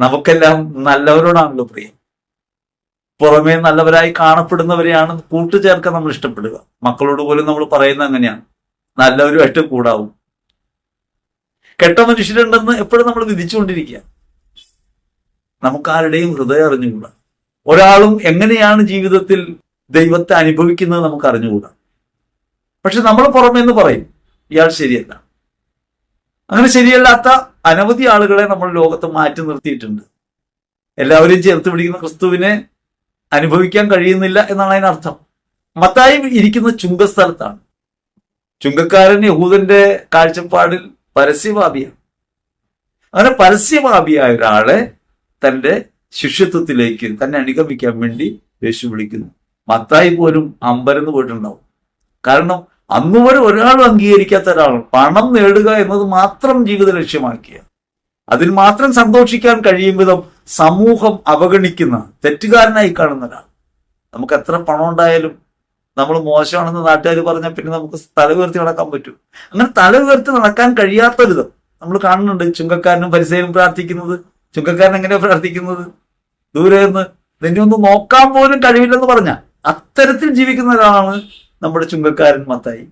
നമുക്കെല്ലാം നല്ലവരോടാണല്ലോ പ്രിയം. പുറമേ നല്ലവരായി കാണപ്പെടുന്നവരെയാണ് കൂട്ടുചേർക്കാൻ നമ്മൾ ഇഷ്ടപ്പെടുക. മക്കളോട് പോലും നമ്മൾ പറയുന്നത് അങ്ങനെയാണ്. നല്ലവരുമായിട്ട് കൂടാവും. കെട്ട മനുഷ്യരുണ്ടെന്ന് എപ്പോഴും നമ്മൾ വിധിച്ചുകൊണ്ടിരിക്കുക. നമുക്കാരുടെയും ഹൃദയം അറിഞ്ഞുകൂടാ. ഒരാളും എങ്ങനെയാണ് ജീവിതത്തിൽ ദൈവത്തെ അനുഭവിക്കുന്നത് നമുക്ക് അറിഞ്ഞുകൂടാ പക്ഷെ നമ്മൾ പുറമേന്ന് പറയും ഇയാൾ ശരിയല്ല. അങ്ങനെ ശരിയല്ലാത്ത അനവധി ആളുകളെ നമ്മൾ ലോകത്ത് മാറ്റി നിർത്തിയിട്ടുണ്ട്. എല്ലാവരും ചേർത്ത് പിടിക്കുന്ന ക്രിസ്തുവിനെ അനുഭവിക്കാൻ കഴിയുന്നില്ല എന്നാണ് അതിനർത്ഥം മത്തായി ഇരിക്കുന്ന ചുങ്കസ്ഥലത്താണ്. ചുങ്കക്കാരൻ യഹൂദന്റെ കാഴ്ചപ്പാടിൽ പരസ്യഭാവിയാണ് അങ്ങനെ പരസ്യവാബിയായ ഒരാളെ തന്റെ ശിഷ്യത്വത്തിലേക്ക് തന്നെ അനുഗമിക്കാൻ വേണ്ടി യേശു വിളിക്കുന്നു മത്തായി പോലും അമ്പരന്ന് പോയിട്ടുണ്ടാവും. കാരണം അന്ന് വരെ ഒരാളും അംഗീകരിക്കാത്ത ഒരാൾ പണം നേടുക എന്നത് മാത്രം ജീവിത ലക്ഷ്യമാക്കിയ. അതിൽ മാത്രം സന്തോഷിക്കാൻ കഴിയും വിധം സമൂഹം അവഗണിക്കുന്ന തെറ്റുകാരനായി കാണുന്ന ഒരാൾ. നമുക്ക് എത്ര പണം ഉണ്ടായാലും നമ്മൾ മോശമാണെന്ന് നാട്ടുകാർ പറഞ്ഞാൽ പിന്നെ നമുക്ക് തല ഉയർത്തി നടക്കാൻ പറ്റും. അങ്ങനെ തല ഉയർത്തി നടക്കാൻ കഴിയാത്ത വിധം നമ്മൾ കാണുന്നുണ്ട്. ചുങ്കക്കാരനും പരിസരം പ്രാർത്ഥിക്കുന്നത് ചുങ്കക്കാരൻ എങ്ങനെയാണ് പ്രാർത്ഥിക്കുന്നത്? ദൂരെ നിന്ന് നിന്നെ ഒന്ന് നോക്കാൻ പോലും കഴിവില്ലെന്ന് പറഞ്ഞ അത്തരത്തിൽ ജീവിക്കുന്ന ഒരാളാണ് നമ്മുടെ ചുങ്കക്കാരൻ മത്തായി.